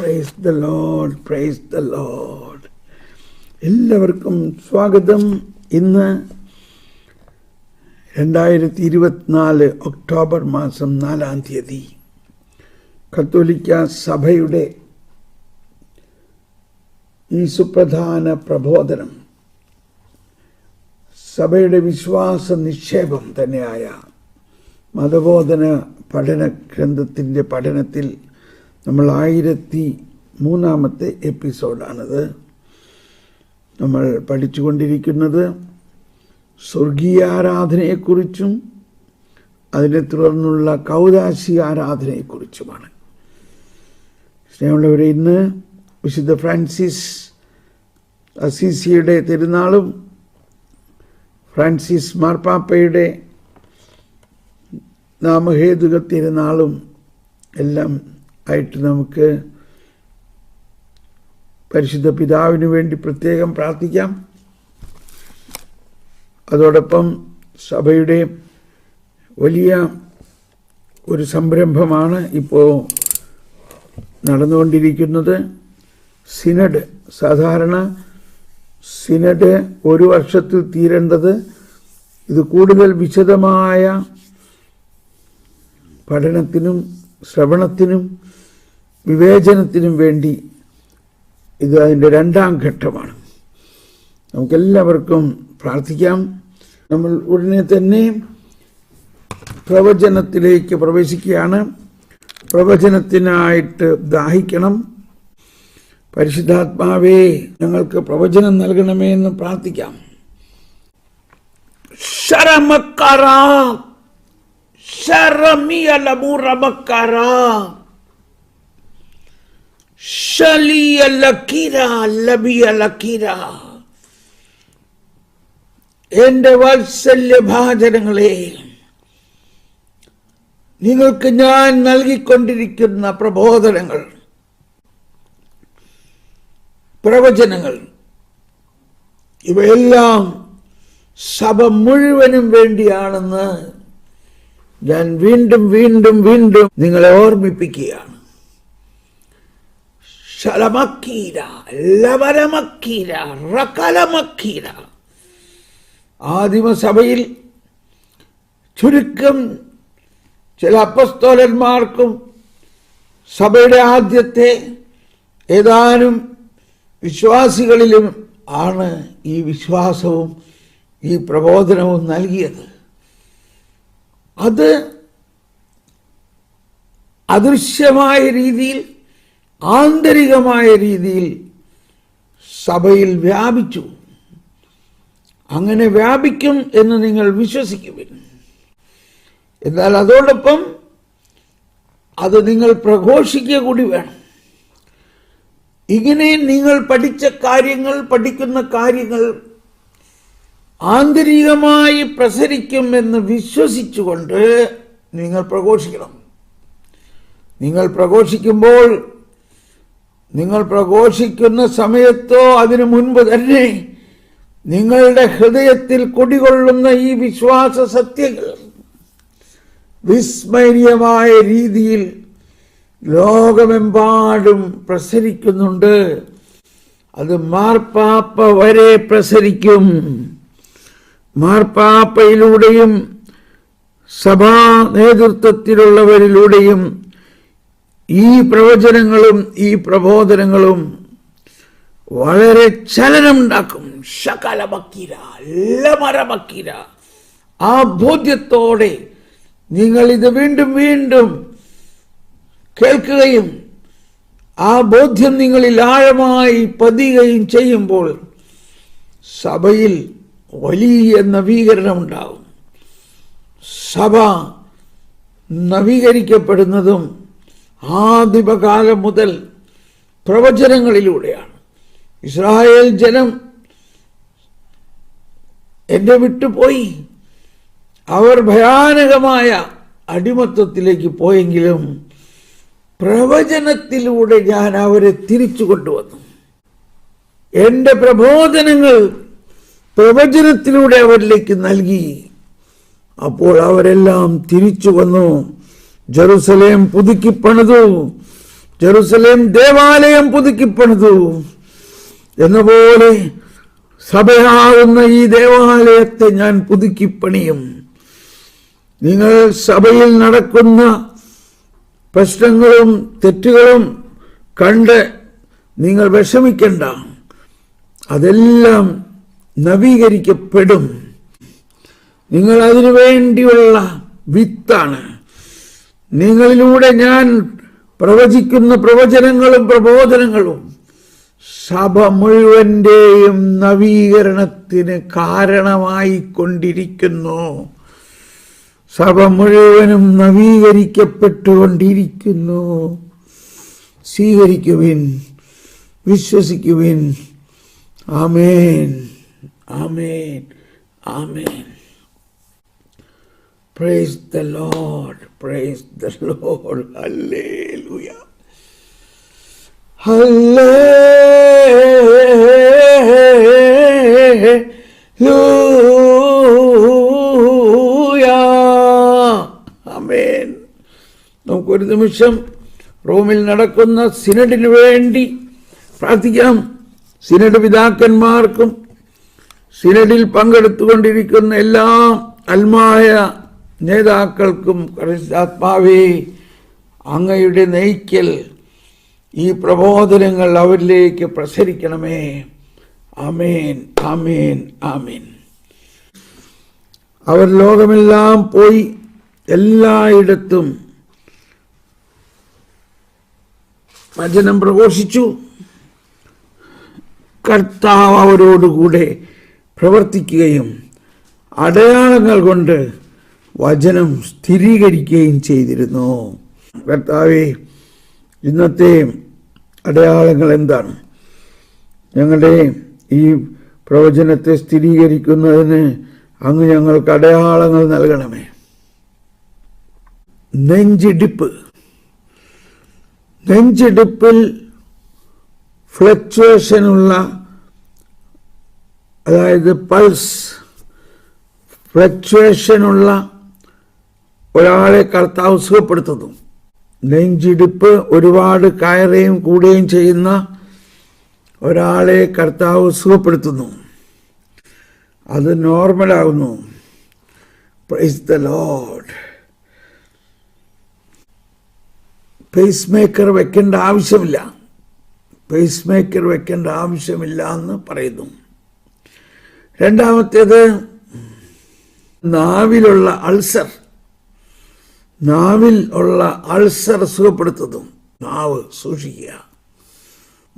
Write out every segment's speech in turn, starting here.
Praise the Lord praise the Lord എല്ലാവർക്കും സ്വാഗതം. ഇന്ന് രണ്ടായിരത്തി ഇരുപത്തിനാല് ഒക്ടോബർ മാസം നാലാം തീയതി കത്തോലിക്ക സഭയുടെ ഈ സുപ്രധാന പ്രബോധനം. സഭയുടെ വിശ്വാസ നിക്ഷേപം തന്നെയായ മതബോധന പഠന ഗ്രന്ഥത്തിന്റെ പഠനത്തിൽ നമ്മൾ ആയിരത്തി മൂന്നാമത്തെ എപ്പിസോഡാണിത്. നമ്മൾ പഠിച്ചുകൊണ്ടിരിക്കുന്നത് സ്വർഗീയ ആരാധനയെക്കുറിച്ചും അതിനെ തുടർന്നുള്ള കൗതാശി ആരാധനയെക്കുറിച്ചുമാണ് സ്നേഹമുള്ളവരെ ഇന്ന് വിശുദ്ധ ഫ്രാൻസിസ് അസീസിയുടെ തിരുനാളും ഫ്രാൻസിസ് മാർപ്പാപ്പയുടെ നാമഹേതുക തിരുനാളും എല്ലാം ആയിട്ട് നമുക്ക് പരിശുദ്ധ പിതാവിന് വേണ്ടി പ്രത്യേകം പ്രാർത്ഥിക്കാം. അതോടൊപ്പം സഭയുടെ വലിയ ഒരു സംരംഭമാണ് ഇപ്പോൾ നടന്നുകൊണ്ടിരിക്കുന്നത്. സിനഡ് സാധാരണ സിനഡ് ഒരു വർഷത്തിൽ തീരേണ്ടത് ഇത് കൂടുതൽ വിശദമായ പഠനത്തിനും ശ്രവണത്തിനും വിവേചനത്തിനും വേണ്ടി ഇത് അതിന്റെ രണ്ടാം ഘട്ടമാണ്. നമുക്കെല്ലാവർക്കും പ്രാർത്ഥിക്കാം. നമ്മൾ ഉടനെ തന്നെ പ്രവചനത്തിലേക്ക് പ്രവേശിക്കുകയാണ്. പ്രവചനത്തിനായിട്ട് ദാഹിക്കണം. പരിശുദ്ധാത്മാവേ ഞങ്ങൾക്ക് പ്രവചനം നൽകണമേ എന്ന് പ്രാർത്ഥിക്കാം. ശരമക്കറ Alakira, Labi Alakira. എന്റെ വാത്സല്യഭാചനങ്ങളെ നിങ്ങൾക്ക് ഞാൻ നൽകിക്കൊണ്ടിരിക്കുന്ന പ്രബോധനങ്ങൾ പ്രവചനങ്ങൾ ഇവയെല്ലാം സഭ മുഴുവനും വേണ്ടിയാണെന്ന് ഞാൻ വീണ്ടും വീണ്ടും വീണ്ടും നിങ്ങളെ ഓർമ്മിപ്പിക്കുകയാണ് ശലമക്കീര ലവരമക്കീര റകലമക്കീര. ആദിമസഭയിൽ ചുരുക്കം ചില അപ്പസ്തോലന്മാർക്കും സഭയുടെ ആദ്യത്തെ ഏതാനും വിശ്വാസികളിലും ആണ് ഈ വിശ്വാസവും ഈ പ്രബോധനവും നൽകിയത്. അത് അദൃശ്യമായ രീതിയിൽ ആന്തരികമായ രീതിയിൽ സഭയിൽ വ്യാപിച്ചു. അങ്ങനെ വ്യാപിക്കും എന്ന് നിങ്ങൾ വിശ്വസിക്കുവിൻ. എന്നാൽ അതോടൊപ്പം അത് നിങ്ങൾ പ്രഘോഷിക്കുക കൂടി വേണം. ഇങ്ങനെ നിങ്ങൾ പഠിച്ച കാര്യങ്ങൾ പഠിക്കുന്ന കാര്യങ്ങൾ ആന്തരികമായി പ്രസരിക്കും എന്ന് വിശ്വസിച്ചുകൊണ്ട് നിങ്ങൾ പ്രഘോഷിക്കണം. നിങ്ങൾ പ്രഘോഷിക്കുമ്പോൾ നിങ്ങൾ പ്രഘോഷിക്കുന്ന സമയത്തോ അതിനു മുൻപ് തന്നെ നിങ്ങളുടെ ഹൃദയത്തിൽ കുടികൊള്ളുന്ന ഈ വിശ്വാസ സത്യങ്ങൾ വിസ്മരണീയമായ രീതിയിൽ ലോകമെമ്പാടും പ്രസരിക്കുന്നുണ്ട്. അത് മാർപ്പാപ്പ വരെ പ്രസരിക്കും. മാർപ്പാപ്പയിലൂടെയും സഭാ നേതൃത്വത്തിലുള്ളവരിലൂടെയും ഈ പ്രവചനങ്ങളും ഈ പ്രബോധനങ്ങളും വളരെ ചലനമുണ്ടാക്കും. ശകലമക്കീര ലമരമക്കീര ആ ബോധ്യത്തോടെ നിങ്ങൾ ഇത് വീണ്ടും വീണ്ടും കേൾക്കുകയും ആ ബോധ്യം നിങ്ങളിൽ ആഴമായി പതിയുകയും ചെയ്യുമ്പോൾ സഭയിൽ വലിയ നവീകരണം ഉണ്ടാവും സഭ നവീകരിക്കപ്പെടുന്നതും ആദിമകാലം മുതൽ പ്രവചനങ്ങളിലൂടെയാണ്. ഇസ്രായേൽ ജനം എന്നെ വിട്ടുപോയി. അവർ ഭയാനകമായ അടിമത്വത്തിലേക്ക് പോയെങ്കിലും പ്രവചനത്തിലൂടെ ഞാൻ അവരെ തിരിച്ചു കൊണ്ടുവന്നു. എന്റെ പ്രബോധനങ്ങൾ പ്രവചനത്തിലൂടെ അവരിലേക്ക് നൽകി. അപ്പോൾ അവരെല്ലാം തിരിച്ചു വന്നു. ജെറുസലേം പുതുക്കി പണിതു ജെറുസലേം ദേവാലയം പുതുക്കി പുതുക്കിപ്പണിതു. എന്നപോലെ സഭയാകുന്ന ഈ ദേവാലയത്തെ ഞാൻ പുതുക്കി പണിയും നിങ്ങൾ സഭയിൽ നടക്കുന്ന പ്രശ്നങ്ങളും തെറ്റുകളും കണ്ട് നിങ്ങൾ വിഷമിക്കണ്ട. അതെല്ലാം നവീകരിക്കപ്പെടും. നിങ്ങൾ അതിനു വേണ്ടിയുള്ള വിത്താണ്. നിങ്ങളിലൂടെ ഞാൻ പ്രവചിക്കുന്ന പ്രവചനങ്ങളും പ്രബോധനങ്ങളും സഭ മുഴുവന്റെയും നവീകരണത്തിന് കാരണമായി കൊണ്ടിരിക്കുന്നു സഭ മുഴുവനും നവീകരിക്കപ്പെട്ടുകൊണ്ടിരിക്കുന്നു. സ്വീകരിക്കുവിൻ വിശ്വസിക്കുവിൻ. ആമേൻ. ആമേൻ. ആമേൻ. Praise the Lord praise the hallelujah ഹല്ലേലൂയ ആമേൻ നമുക്കൊരു നിമിഷം റോമിൽ നടക്കുന്ന സിനഡിന് വേണ്ടി പ്രാർത്ഥിക്കാം. സിനഡ് പിതാക്കന്മാർക്കും സിനഡിൽ പങ്കെടുത്തുകൊണ്ടിരിക്കുന്ന എല്ലാ അൽമായ നേതാക്കൾക്കും ആത്മാവേ അങ്ങയുടെ നയിക്കൽ ഈ പ്രബോധനങ്ങൾ അവരിലേക്ക് പ്രസരിക്കണമേ. ആമേൻ ആമേൻ ആമേൻ. അവർ ലോകമെല്ലാം പോയി എല്ലായിടത്തും വചനം പ്രഘോഷിച്ചു. കർത്താവ് അവരോടുകൂടെ പ്രവർത്തിക്കുകയും അടയാളങ്ങൾ കൊണ്ട് വചനം സ്ഥിരീകരിക്കുകയും ചെയ്തിരുന്നു. കർത്താവെ ഇന്നത്തെ അടയാളങ്ങൾ എന്താണ്? ഞങ്ങളുടെ ഈ പ്രവചനത്തെ സ്ഥിരീകരിക്കുന്നതിന് അങ്ങ് ഞങ്ങൾക്ക് അടയാളങ്ങൾ നൽകണമേ. നെഞ്ചിടിപ്പ്. നെഞ്ചിടിപ്പിൽ ഫ്ലക്ച്വേഷനുള്ള അതായത് പൾസ് ഫ്ലക്ച്വേഷനുള്ള ഒരാളെ കർത്താവ് സുഖപ്പെടുത്തുന്നു. നെഞ്ചിടിപ്പ് ഒരുപാട് കയറുകയും കൂടുകയും ചെയ്യുന്ന ഒരാളെ കർത്താവ് സുഖപ്പെടുത്തുന്നു. അത് നോർമലാകുന്നു praise the load pacemaker വെക്കേണ്ട ആവശ്യമില്ല. പേസ് മേക്കർ വെക്കേണ്ട ആവശ്യമില്ല എന്ന് പറയുന്നു. രണ്ടാമത്തേത് നാവിലുള്ള അൾസർ. നാവിൽ ഉള്ള അൾസർ സുഖപ്പെടുത്തതും നാവ് സൂക്ഷിക്കുക.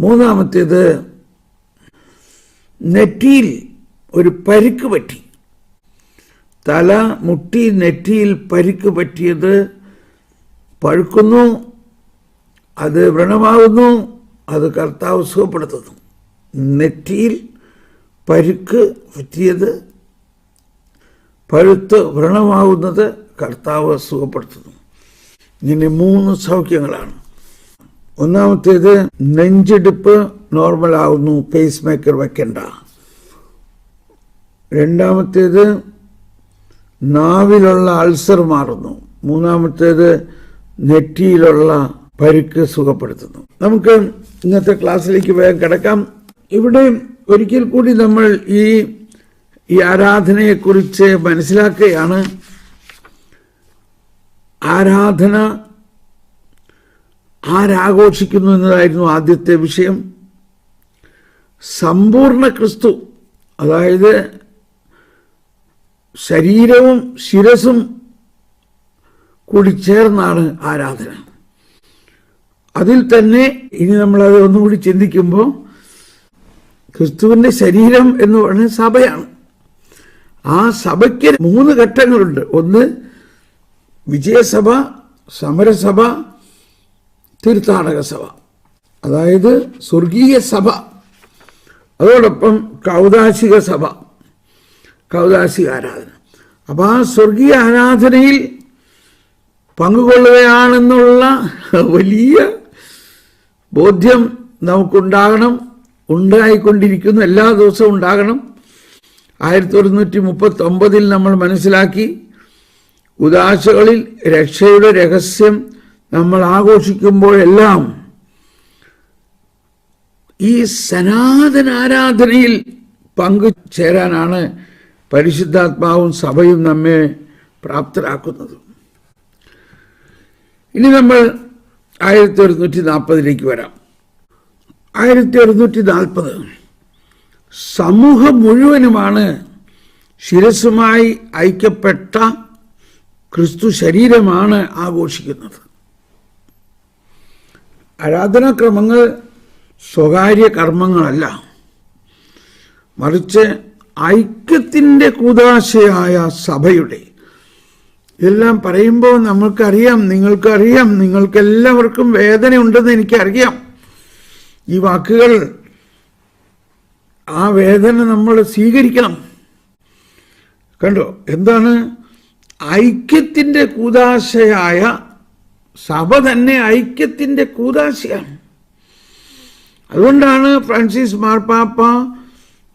മൂന്നാമത്തേത് നെറ്റിയിൽ ഒരു പരിക്ക് പറ്റി. തല മുട്ടി നെറ്റിയിൽ പരിക്ക് പറ്റിയത് പഴുക്കുന്നു അത് വ്രണമാകുന്നു അത് കർത്താവ് സുഖപ്പെടുത്തുന്നു. നെറ്റിയിൽ പരുക്ക് പറ്റിയത് പഴുത്ത് വ്രണമാകുന്നത് കർത്താവ് സുഖപ്പെടുത്തുന്നു. ഇങ്ങനെ മൂന്ന് സൗഖ്യങ്ങളാണ്. ഒന്നാമത്തേത് നെഞ്ചെടുപ്പ് നോർമൽ ആവുന്നു പേസ് മേക്കർ വെക്കണ്ട. രണ്ടാമത്തേത് നാവിലുള്ള അൾസർ മാറുന്നു. മൂന്നാമത്തേത് നെറ്റിയിലുള്ള പരുക്ക് സുഖപ്പെടുത്തുന്നു. നമുക്ക് ഇന്നത്തെ ക്ലാസ്സിലേക്ക് വേഗം കിടക്കാം. ഇവിടെ ഒരിക്കൽ കൂടി നമ്മൾ ഈ ഈ ആരാധനയെക്കുറിച്ച് മനസ്സിലാക്കുകയാണ്. ആരാധന ആരാഘോഷിക്കുന്നു എന്നതായിരുന്നു ആദ്യത്തെ വിഷയം. സമ്പൂർണ ക്രിസ്തു അതായത് ശരീരവും ശിരസും കൂടി ചേർന്നാണ് ആരാധന. അതിൽ തന്നെ ഇനി നമ്മൾ നമ്മളത് ഒന്നുകൂടി ചിന്തിക്കുമ്പോൾ ക്രിസ്തുവിന്റെ ശരീരം എന്ന് പറയുന്നത് സഭയാണ്. ആ സഭയ്ക്ക് മൂന്ന് ഘട്ടങ്ങളുണ്ട്. ഒന്ന് വിജയസഭ സമരസഭ തീർത്ഥാടക സഭ അതായത് സ്വർഗീയ സഭ. അതോടൊപ്പം കൗതാശിക സഭ. കൗതാശിക ആരാധന. അപ്പം ആ സ്വർഗീയ ആരാധനയിൽ പങ്കുകൊള്ളുകയാണെന്നുള്ള വലിയ ബോധ്യം നമുക്കുണ്ടാകണം ഉണ്ടായിക്കൊണ്ടിരിക്കുന്നു എല്ലാ ദിവസവും ഉണ്ടാകണം. ആയിരത്തി ഒരുന്നൂറ്റി മുപ്പത്തി ഒമ്പതിൽ നമ്മൾ മനസ്സിലാക്കി ഉദാശകളിൽ രക്ഷയുടെ രഹസ്യം നമ്മൾ ആഘോഷിക്കുമ്പോഴെല്ലാം ഈ സനാതന ആരാധനയിൽ പങ്കുചേരാനാണ് പരിശുദ്ധാത്മാവും സഭയും നമ്മെ പ്രാപ്തരാക്കുന്നത്. ഇനി നമ്മൾ ആയിരത്തി ഒരുന്നൂറ്റി നാൽപ്പതിലേക്ക് വരാം. ആയിരത്തി ഒരുന്നൂറ്റി നാൽപ്പത് സമൂഹം മുഴുവനുമാണ് ശിരസുമായി ഐക്യപ്പെട്ട ക്രിസ്തു ശരീരമാണ് ആഘോഷിക്കുന്നത്. ആരാധനാക്രമങ്ങൾ സ്വകാര്യ കർമ്മങ്ങളല്ല. മറിച്ച് ഐക്യത്തിന്റെ കൂതാശയായ സഭയുടെ. ഇതെല്ലാം പറയുമ്പോൾ നമ്മൾക്കറിയാം നിങ്ങൾക്കറിയാം നിങ്ങൾക്കെല്ലാവർക്കും വേദന ഉണ്ടെന്ന് എനിക്കറിയാം. ഈ വാക്കുകൾ ആ വേദന നമ്മൾ സ്വീകരിക്കണം. കണ്ടോ? എന്താണ് ഐക്യത്തിന്റെ കൂതാശയായ സഭ തന്നെ ഐക്യത്തിന്റെ കൂതാശയാണ്. അതുകൊണ്ടാണ് ഫ്രാൻസിസ് മാർപ്പാപ്പ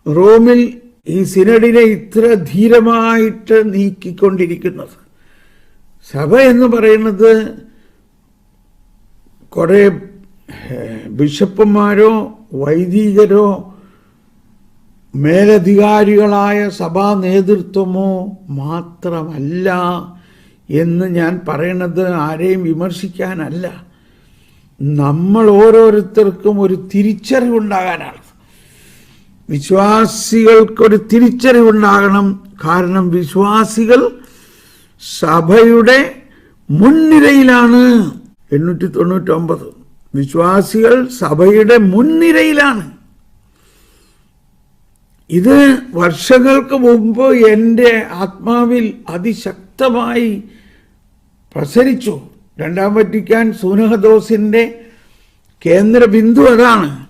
റോമിൽ ഈ സിനഡിനെ ഇത്ര ധീരമായിട്ട് നീക്കിക്കൊണ്ടിരിക്കുന്നത്. സഭ എന്ന് പറയുന്നത് കുറേ ബിഷപ്പുമാരോ വൈദികരോ മേലധികാരികളായ സഭാ നേതൃത്വമോ മാത്രമല്ല എന്ന് ഞാൻ പറയണത് ആരെയും വിമർശിക്കാനല്ല. നമ്മൾ ഓരോരുത്തർക്കും ഒരു തിരിച്ചറിവുണ്ടാകാനാണ്. വിശ്വാസികൾക്കൊരു തിരിച്ചറിവുണ്ടാകണം. കാരണം വിശ്വാസികൾ സഭയുടെ മുൻനിരയിലാണ്. എണ്ണൂറ്റി തൊണ്ണൂറ്റൊമ്പത്. വിശ്വാസികൾ സഭയുടെ മുൻനിരയിലാണ്. ഇത് വർഷങ്ങൾക്ക് മുമ്പ് എന്റെ ആത്മാവിൽ അതിശക്തമായി പ്രസരിച്ചു. രണ്ടാം വറ്റിക്കാൻ സൂനഹദോസിന്റെ കേന്ദ്ര ബിന്ദു അതാണ്.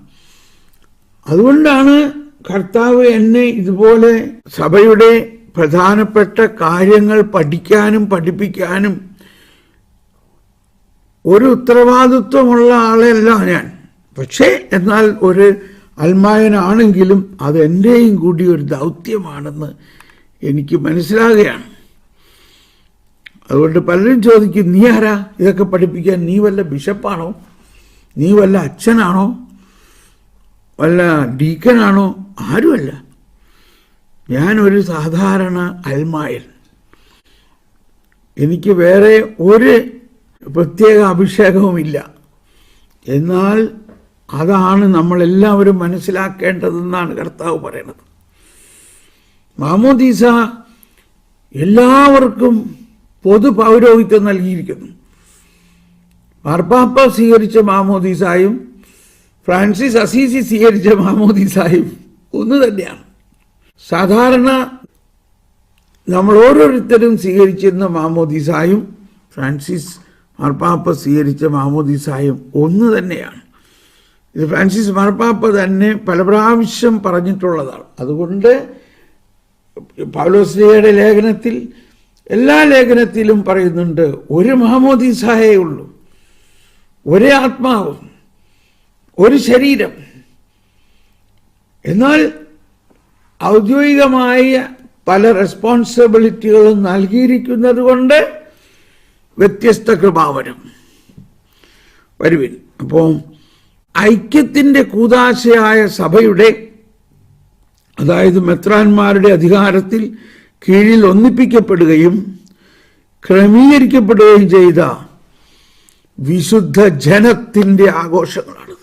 അതുകൊണ്ടാണ് കർത്താവ് എന്നെ ഇതുപോലെ സഭയുടെ പ്രധാനപ്പെട്ട കാര്യങ്ങൾ പഠിക്കാനും പഠിപ്പിക്കാനും ഒരു ഉത്തരവാദിത്വമുള്ള ആളല്ല ഞാൻ. പക്ഷേ എന്നാൽ ഒരു അൽമായനാണെങ്കിലും അത് എന്റെയും കൂടി ഒരു ദൗത്യമാണെന്ന് എനിക്ക് മനസ്സിലാകുകയാണ്. അതുകൊണ്ട് പലരും ചോദിക്കും നീ ആരാ? ഇതൊക്കെ പഠിപ്പിക്കാൻ നീ വല്ല ബിഷപ്പാണോ? നീ വല്ല അച്ഛനാണോ? വല്ല ഡീക്കനാണോ? ആരുമല്ല. ഞാനൊരു സാധാരണ അൽമായൻ. എനിക്ക് വേറെ ഒരു പ്രത്യേക അഭിഷേകവുമില്ല. എന്നാൽ അതാണ് നമ്മളെല്ലാവരും മനസ്സിലാക്കേണ്ടതെന്നാണ് കർത്താവ് പറയുന്നത്. മാമോദീസ എല്ലാവർക്കും പൊതു പൗരോഹിത്യം നൽകിയിരിക്കുന്നു. മാർപ്പാപ്പ സ്വീകരിച്ച മാമോദീസായും ഫ്രാൻസിസ് അസീസി സ്വീകരിച്ച മാമോദീസായും ഒന്ന് തന്നെയാണ്. സാധാരണ നമ്മൾ ഓരോരുത്തരും സ്വീകരിച്ചിരുന്ന മാമോദീസായും ഫ്രാൻസിസ് മാർപ്പാപ്പ സ്വീകരിച്ച മാമോദീസായും ഒന്ന് തന്നെയാണ്. ഇത് ഫ്രാൻസിസ് മാർപ്പാപ്പ തന്നെ പല പ്രാവശ്യം പറഞ്ഞിട്ടുള്ളതാണ്. അതുകൊണ്ട് പൗലോസ്ലിയുടെ ലേഖനത്തിൽ എല്ലാ ലേഖനത്തിലും പറയുന്നുണ്ട് ഒരു മാമോദീസായേ ഉള്ളൂ. ഒരേ ആത്മാവ്. ഒരു ശരീരം. എന്നാൽ ഔദ്യോഗികമായ പല റെസ്പോൺസിബിലിറ്റികളും നൽകിയിരിക്കുന്നത് കൊണ്ട് വ്യത്യസ്ത കൃപാവനം വരുവിൻ. അപ്പോൾ ഐക്യത്തിന്റെ കൂതാശയായ സഭയുടെ അതായത് മെത്രാന്മാരുടെ അധികാരത്തിൽ കീഴിൽ ഒന്നിപ്പിക്കപ്പെടുകയും ക്രമീകരിക്കപ്പെടുകയും ചെയ്ത വിശുദ്ധ ജനത്തിന്റെ ആഘോഷങ്ങളാണ്.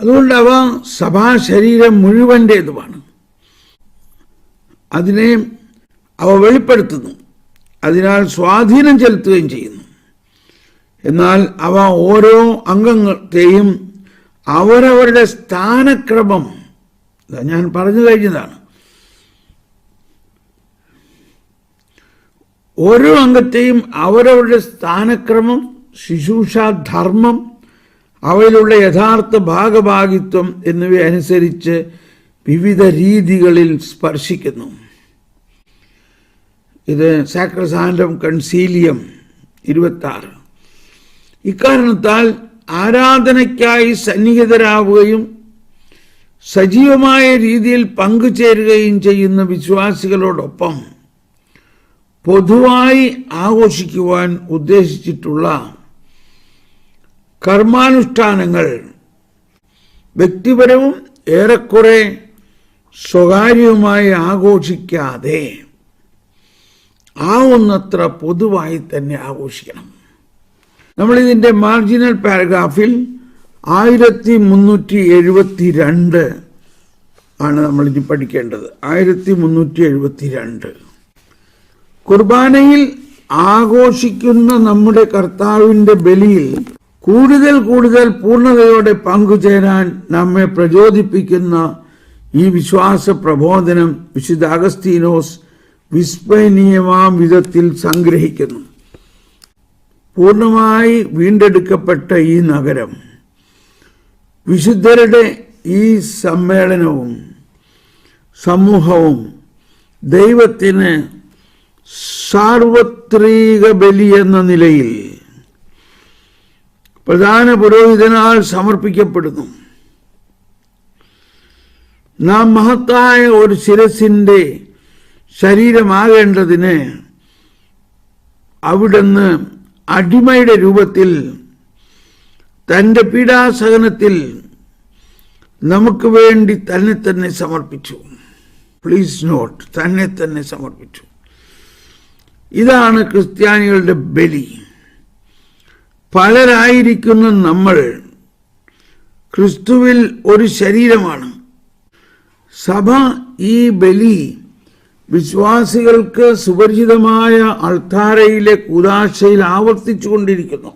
അതുകൊണ്ട് അവ സഭാ ശരീരം മുഴുവന്റേതുമാണ്. അതിനെ അവ വെളിപ്പെടുത്തുന്നു. അതിനാൽ സ്വാധീനം ചെലുത്തുകയും ചെയ്യുന്നു. എന്നാൽ അവ ഓരോ അംഗത്തെയും അവരവരുടെ സ്ഥാനക്രമം. ഞാൻ പറഞ്ഞു കഴിഞ്ഞതാണ്. ഓരോ അംഗത്തെയും അവരവരുടെ സ്ഥാനക്രമം ശുശ്രൂഷാധർമ്മം അവയിലുള്ള യഥാർത്ഥ ഭാഗഭാഗിത്വം എന്നിവയനുസരിച്ച് വിവിധ രീതികളിൽ സ്പർശിക്കുന്നു. ഇത് സാക്രസാൻഡം കൺസീലിയം ഇരുപത്തി ഇക്കാരണത്താൽ ആരാധനയ്ക്കായി സന്നിഹിതരാവുകയും സജീവമായ രീതിയിൽ പങ്കുചേരുകയും ചെയ്യുന്ന വിശ്വാസികളോടൊപ്പം പൊതുവായി ആഘോഷിക്കുവാൻ ഉദ്ദേശിച്ചിട്ടുള്ള കർമാനുഷ്ഠാനങ്ങൾ വ്യക്തിപരവും ഏറെക്കുറെ സ്വകാര്യവുമായി ആഘോഷിക്കാതെ ആവുന്നത്ര പൊതുവായി തന്നെ ആഘോഷിക്കണം. നമ്മൾ ഇതിന്റെ മാർജിനൽ പാരഗ്രാഫിൽ ആയിരത്തി മുന്നൂറ്റി എഴുപത്തി രണ്ട് ആണ് നമ്മൾ ഇനി പഠിക്കേണ്ടത്. ആയിരത്തി മുന്നൂറ്റി എഴുപത്തി രണ്ട് കുർബാനയിൽ ആഘോഷിക്കുന്ന നമ്മുടെ കർത്താവിന്റെ ബലിയിൽ കൂടുതൽ കൂടുതൽ പൂർണതയോടെ പങ്കുചേരാൻ നമ്മെ പ്രചോദിപ്പിക്കുന്ന ഈ വിശ്വാസ പ്രബോധനം വിശുദ്ധ അഗസ്തീനോസ് വിസ്മയനീയമാം വിധത്തിൽ സംഗ്രഹിക്കുന്നു. പൂർണമായി വീണ്ടെടുക്കപ്പെട്ട ഈ നഗരം വിശുദ്ധരുടെ ഈ സമ്മേളനവും സമൂഹവും ദൈവത്തിന് സാർവത്രിക ബലി എന്ന നിലയിൽ പ്രധാന പുരോഹിതനാൽ സമർപ്പിക്കപ്പെടുന്നു. നാം മഹത്തായ ഒരു ശിരസിന്റെ ശരീരമാകേണ്ടതിന് അവിടുന്ന് അടിമയുടെ രൂപത്തിൽ തന്റെ പീഡാസഹനത്തിൽ നമുക്ക് വേണ്ടി തന്നെ തന്നെ സമർപ്പിച്ചു. പ്ലീസ് നോട്ട് തന്നെ തന്നെ സമർപ്പിച്ചു. ഇതാണ് ക്രിസ്ത്യാനികളുടെ ബലി. പലരായിരിക്കുന്ന നമ്മൾ ക്രിസ്തുവിൽ ഒരു ശരീരമാണ്. സഭ ഈ ബലി വിശ്വാസികൾക്ക് സുപരിചിതമായ അൾത്താരയിലെ കുതാശയിൽ ആവർത്തിച്ചുകൊണ്ടിരിക്കുന്നു.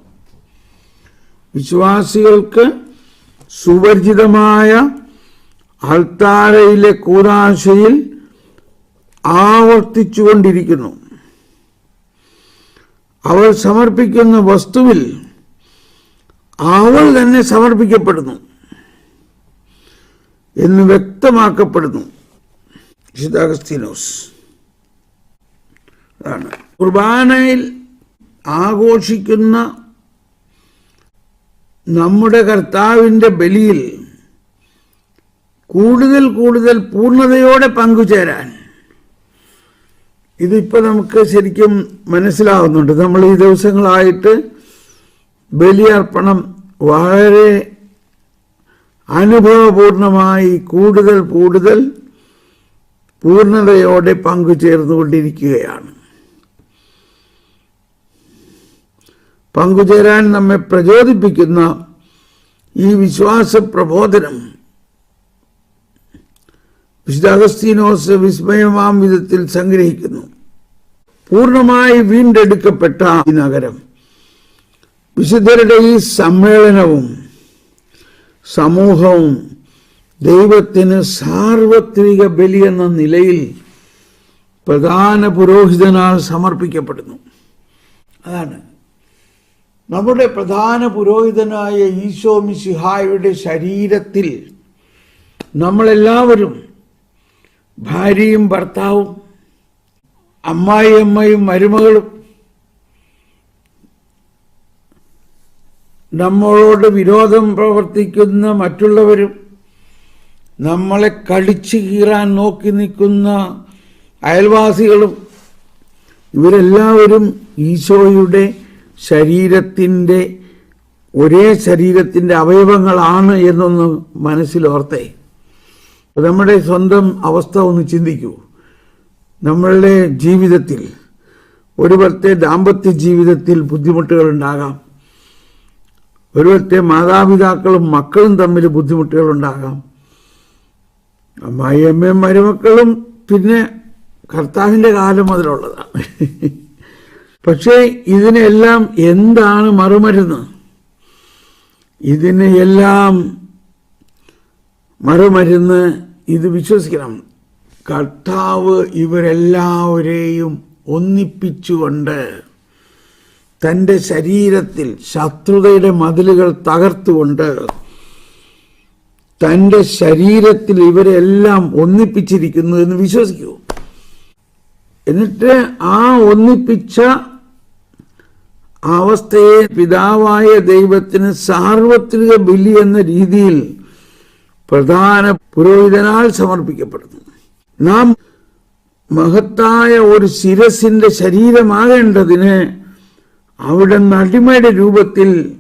വിശ്വാസികൾക്ക് സുപരിചിതമായ അൾത്താരയിലെ കൂതാശയിൽ ആവർത്തിച്ചുകൊണ്ടിരിക്കുന്നു. അവൾ സമർപ്പിക്കുന്ന വസ്തുവിൽ അവൾ തന്നെ സമർപ്പിക്കപ്പെടുന്നു എന്ന് വ്യക്തമാക്കപ്പെടുന്നു. വിശുദ്ധാഗസ്തീനോസ് അതാണ്. കുർബാനയിൽ ആഘോഷിക്കുന്ന നമ്മുടെ കർത്താവിന്റെ ബലിയിൽ കൂടുതൽ കൂടുതൽ പൂർണതയോടെ പങ്കുചേരാൻ ഇതിപ്പോൾ നമുക്ക് ശരിക്കും മനസ്സിലാവുന്നുണ്ട്. നമ്മൾ ഈ ദിവസങ്ങളായിട്ട് ബലിയർപ്പണം വളരെ അനുഭവപൂർണമായി കൂടുതൽ കൂടുതൽ പൂർണതയോടെ പങ്കുചേർന്നുകൊണ്ടിരിക്കുകയാണ്. പങ്കുചേരാൻ നമ്മെ പ്രചോദിപ്പിക്കുന്ന ഈ വിശ്വാസ പ്രബോധനം വിശുദ്ധാഗസ്തീനോസ് വിസ്മയമാം വിധത്തിൽ സംഗ്രഹിക്കുന്നു. പൂർണമായി വീണ്ടെടുക്കപ്പെട്ട ഈ നഗരം വിശുദ്ധരുടെ ഈ സമ്മേളനവും സമൂഹവും ദൈവത്തിന് സാർവത്രിക ബലി എന്ന നിലയിൽ പ്രധാന പുരോഹിതനാൽ സമർപ്പിക്കപ്പെടുന്നു. അതാണ്. നമ്മുടെ പ്രധാന പുരോഹിതനായ ഈശോ മിസിഹായുടെ ശരീരത്തിൽ നമ്മളെല്ലാവരും ഭാര്യയും ഭർത്താവും അമ്മായി അമ്മയും മരുമകളും നമ്മളോട് വിരോധം പ്രവർത്തിക്കുന്ന മറ്റുള്ളവരും നമ്മളെ കടിച്ചു കീറാൻ നോക്കി നിൽക്കുന്ന അയൽവാസികളും ഇവരെല്ലാവരും ഈശോയുടെ ശരീരത്തിന്റെ ഒരേ ശരീരത്തിന്റെ അവയവങ്ങളാണ് എന്നൊന്ന് മനസ്സിലോർത്തേ. നമ്മുടെ സ്വന്തം അവസ്ഥ ഒന്ന് ചിന്തിക്കൂ. നമ്മളുടെ ജീവിതത്തിൽ ഒരുപത്തെ ദാമ്പത്യ ജീവിതത്തിൽ ബുദ്ധിമുട്ടുകൾ ഉണ്ടാകാം. ഒരുപത്തെ മാതാപിതാക്കളും മക്കളും തമ്മിൽ ബുദ്ധിമുട്ടുകൾ ഉണ്ടാകാം. അമ്മായിയമ്മയും മരുമക്കളും പിന്നെ കർത്താവിന്റെ കാലം മുതലുള്ളതാണ്. പക്ഷേ ഇതിനെല്ലാം എന്താണ് മറുമരുന്ന്? ഇതിനെല്ലാം മറുമരുന്ന് ഇത് വിശ്വസിക്കണം. കർത്താവ് ഇവരെല്ലാവരെയും ഒന്നിപ്പിച്ചുകൊണ്ട് തന്റെ ശരീരത്തിൽ ശത്രുതയുടെ മതിലുകൾ തകർത്തുകൊണ്ട് തന്റെ ശരീരത്തിൽ ഇവരെല്ലാം ഒന്നിപ്പിച്ചിരിക്കുന്നു എന്ന് വിശ്വസിക്കൂ. എന്നിട്ട് ആ ഒന്നിപ്പിച്ച അവസ്ഥയെ പിതാവായ ദൈവത്തിന് സാർവത്രിക ബലി എന്ന രീതിയിൽ പ്രധാന പുരോഹിതനാൽ സമർപ്പിക്കപ്പെടുന്നു. നാം മഹത്തായ ഒരു ശിരസിന്റെ ശരീരമാകേണ്ടതിന് അവിടെ നടിമയുടെ രൂപത്തിൽ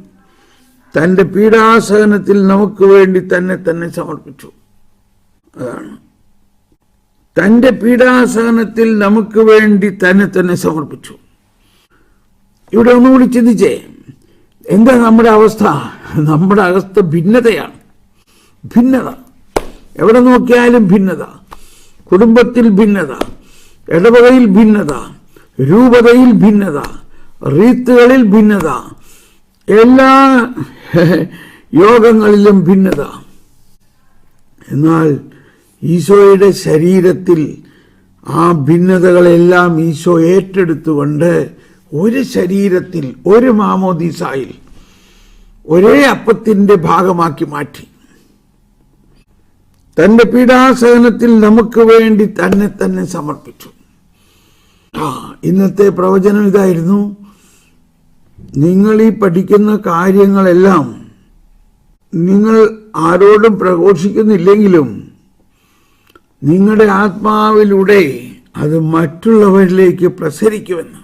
തന്റെ പീഡാസഹനത്തിൽ നമുക്ക് വേണ്ടി തന്നെ തന്നെ സമർപ്പിച്ചു. അതാണ്. തന്റെ പീഡാസഹനത്തിൽ നമുക്ക് വേണ്ടി തന്നെ തന്നെ സമർപ്പിച്ചു. ഇവിടെ ഒന്നുകൂടി ചിന്തിച്ചേ എന്താ നമ്മുടെ അവസ്ഥ? നമ്മുടെ അവസ്ഥ ഭിന്നതയാണ്. ഭിന്നത. എവിടെ നോക്കിയാലും ഭിന്നത. കുടുംബത്തിൽ ഭിന്നത. ഇടവകയിൽ ഭിന്നത. രൂപതയിൽ ഭിന്നത. റീത്തുകളിൽ ഭിന്നത. എല്ലാ യോഗങ്ങളിലും ഭിന്നത. എന്നാൽ ഈശോയുടെ ശരീരത്തിൽ ആ ഭിന്നതകളെല്ലാം ഈശോ ഏറ്റെടുത്തുകൊണ്ട് ഒരു ശരീരത്തിൽ ഒരു മാമോദീസായിൽ ഒരേ അപ്പത്തിന്റെ ഭാഗമാക്കി മാറ്റി. തന്റെ പീഡാസഹനത്തിൽ നമുക്ക് വേണ്ടി തന്നെ തന്നെ സമർപ്പിച്ചു. ആ ഇന്നത്തെ പ്രവചനം ഇതായിരുന്നു. നിങ്ങൾ ഈ പഠിക്കുന്ന കാര്യങ്ങളെല്ലാം നിങ്ങൾ ആരോടും പ്രഘോഷിക്കുന്നില്ലെങ്കിലും നിങ്ങളുടെ ആത്മാവിലൂടെ അത് മറ്റുള്ളവരിലേക്ക് പ്രസരിക്കുമെന്ന്.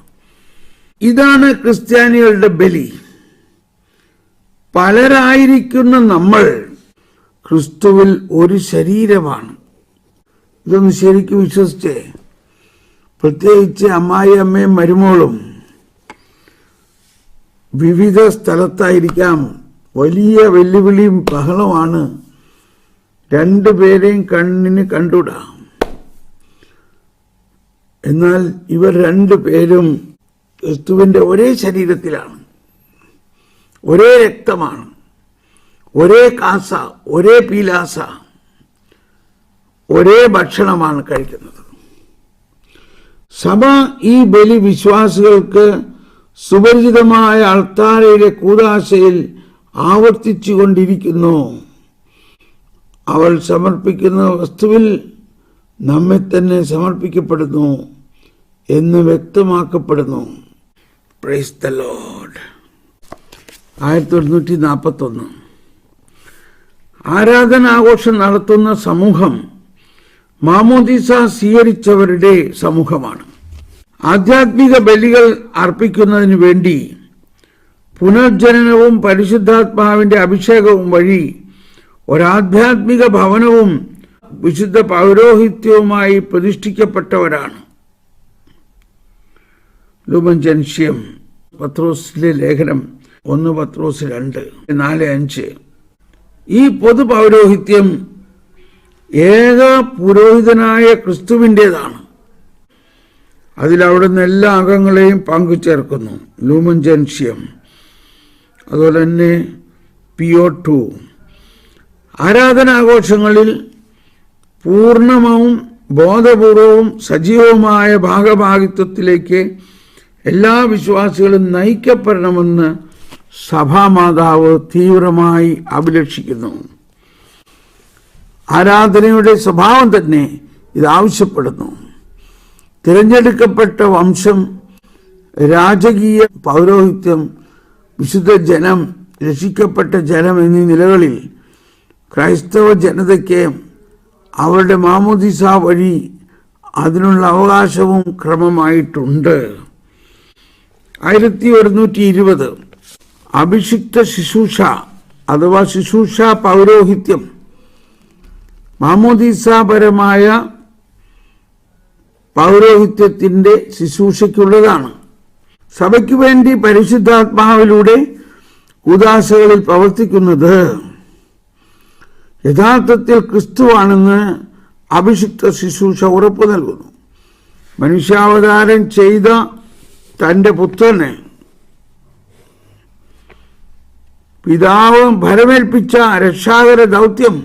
ഇതാണ് ക്രിസ്ത്യാനികളുടെ ബലി. പലരായിരിക്കുന്ന നമ്മൾ ക്രിസ്തുവിൽ ഒരു ശരീരമാണ്. ഇതൊന്ന് ശരിക്കും വിശ്വസിച്ച്. പ്രത്യേകിച്ച് അമ്മായി അമ്മയും മരുമോളും വിവിധ സ്ഥലത്തായിരിക്കാം. വലിയ വെല്ലുവിളിയും ബഹളമാണ്. രണ്ടുപേരെയും കണ്ണിന് കണ്ടുടാം. എന്നാൽ ഇവർ രണ്ടു പേരും ക്രിസ്തുവിന്റെ ഒരേ ശരീരത്തിലാണ്. ഒരേ രക്തമാണ്. ഒരേ കാസ ഒരേ പീലാസ ഒരേ ഭക്ഷണമാണ് കഴിക്കുന്നത്. സഭ ഈ ബലി വിശ്വാസികൾക്ക് സുപരിചിതമായ അൾത്താരയിലെ കൂതാശയിൽ ആവർത്തിച്ചു കൊണ്ടിരിക്കുന്നു അവൾ സമർപ്പിക്കുന്ന വസ്തുവിൽ നമ്മെ തന്നെ സമർപ്പിക്കപ്പെടുന്നു എന്ന് വ്യക്തമാക്കപ്പെടുന്നു. പ്രൈസ് ദ ലോഡ് ആയിരത്തി ഒരുന്നൂറ്റി നാൽപ്പത്തൊന്ന് ആരാധനാഘോഷം നടത്തുന്ന സമൂഹം മാമോദിസ സ്വീകരിച്ചവരുടെ സമൂഹമാണ്. ആധ്യാത്മിക ബലികൾ അർപ്പിക്കുന്നതിന് വേണ്ടി പുനർജനനവും പരിശുദ്ധാത്മാവിന്റെ അഭിഷേകവും വഴി ഒരാധ്യാത്മിക ഭവനവും വിശുദ്ധ പൗരോഹിത്യവുമായി പ്രതിഷ്ഠിക്കപ്പെട്ടവരാണ്. ലൂമൻജൻഷ്യം പത്രോസിലെ ലേഖനം ഒന്ന് പത്രോസ് രണ്ട് നാല് അഞ്ച്. ഈ പൊതു പൗരോഹിത്യം ഏക പുരോഹിതനായ ക്രിസ്തുവിന്റെതാണ് അതിൽ അവിടുന്ന് എല്ലാ അംഗങ്ങളെയും പങ്കുചേർക്കുന്നു. ലൂമൻ ജൻഷ്യം അതുപോലെ തന്നെ പി ഒ ടു ആരാധനാഘോഷങ്ങളിൽ പൂർണവും ബോധപൂർവവും സജീവവുമായ ഭാഗഭാഗിത്വത്തിലേക്ക് എല്ലാ വിശ്വാസികളും നയിക്കപ്പെടണമെന്ന് സഭാമാതാവ് തീവ്രമായി അഭിലക്ഷിക്കുന്നു ആരാധനയുടെ സ്വഭാവം തന്നെ ഇത് ആവശ്യപ്പെടുന്നു. തിരഞ്ഞെടുക്കപ്പെട്ട വംശം രാജകീയ പൗരോഹിത്യം വിശുദ്ധ ജനം രക്ഷിക്കപ്പെട്ട ജനം എന്നീ നിലകളിൽ ക്രൈസ്തവ ജനതയ്ക്ക് അവരുടെ മാമോദിസ വഴി അതിനുള്ള അവകാശവും ക്രമമായിട്ടുണ്ട്. ആയിരത്തി ഒരുന്നൂറ്റി ഇരുപത് അഭിഷിക്ത ശുശ്രൂഷ അഥവാ ശുശ്രൂഷ പൗരോഹിത്യം മാമോദീസാപരമായ പൗരോഹിത്യത്തിന്റെ ശുശ്രൂഷയ്ക്കുള്ളതാണ്. സഭയ്ക്ക് വേണ്ടി പരിശുദ്ധാത്മാവിലൂടെ ഉദാസകളിൽ പ്രവർത്തിക്കുന്നത് യഥാർത്ഥത്തിൽ ക്രിസ്തുവാണെന്ന് അഭിഷിക്ത ശുശ്രൂഷ ഉറപ്പു നൽകുന്നു. മനുഷ്യാവതാരം ചെയ്ത തന്റെ പുത്രനെ പിതാവ് ഭരമേൽപ്പിച്ച രക്ഷാകര ദൗത്യം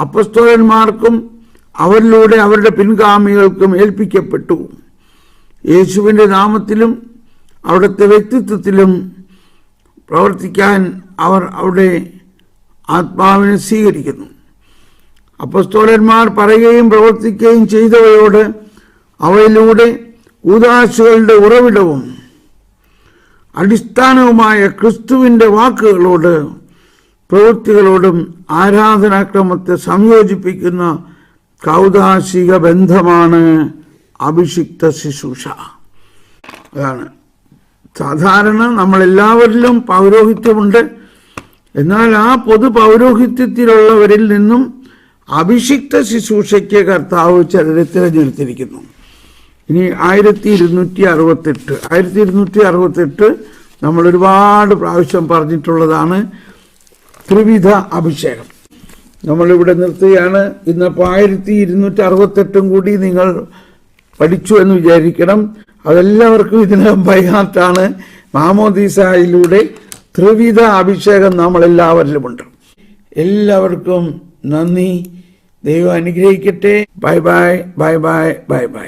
അപ്പസ്തോലന്മാർക്കും അവരിലൂടെ അവരുടെ പിൻഗാമികൾക്കും ഏൽപ്പിക്കപ്പെട്ടു. യേശുവിന്റെ നാമത്തിലും അവിടുത്തെ വ്യക്തിത്വത്തിലും പ്രവർത്തിക്കാൻ അവർ അവിടെ ആത്മാവിനെ സ്വീകരിക്കുന്നു. അപ്പസ്തോലന്മാർ പറയുകയും പ്രവർത്തിക്കുകയും ചെയ്തവയോട് അവയിലൂടെ ഉദാശകളുടെ ഉറവിടവും അടിസ്ഥാനവുമായ ക്രിസ്തുവിന്റെ വാക്കുകളോട് പ്രവൃത്തികളോടും ആരാധനാക്രമത്തെ സംയോജിപ്പിക്കുന്ന കൗതാശിക ബന്ധമാണ് അഭിഷിക്ത ശുശ്രൂഷ. അതാണ്. സാധാരണ നമ്മളെല്ലാവരിലും പൗരോഹിത്യമുണ്ട്. എന്നാൽ ആ പൊതു പൗരോഹിത്യത്തിലുള്ളവരിൽ നിന്നും അഭിഷിക്ത ശുശ്രൂഷയ്ക്ക് കർത്താവ് ചിലരെ തിരഞ്ഞെടുത്തിരിക്കുന്നു. ഇനി ആയിരത്തി ഇരുന്നൂറ്റി അറുപത്തെട്ട് ആയിരത്തി ഇരുന്നൂറ്റി അറുപത്തെട്ട് നമ്മൾ ഒരുപാട് പ്രാവശ്യം പറഞ്ഞിട്ടുള്ളതാണ് ത്രിവിധ അഭിഷേകം. നമ്മളിവിടെ നിർത്തുകയാണ്. ഇന്നിപ്പോൾ ആയിരത്തി ഇരുന്നൂറ്റി അറുപത്തെട്ടും കൂടി നിങ്ങൾ പഠിച്ചു എന്ന് വിചാരിക്കണം. അതെല്ലാവർക്കും ഇതിനകം ബൈഹാർട്ടാണ് മാമോദീസായിലൂടെ ത്രിവിധ അഭിഷേകം നമ്മളെല്ലാവരിലുമുണ്ട്. എല്ലാവർക്കും നന്ദി. ദൈവം അനുഗ്രഹിക്കട്ടെ. Bye bye bye bye bye bye.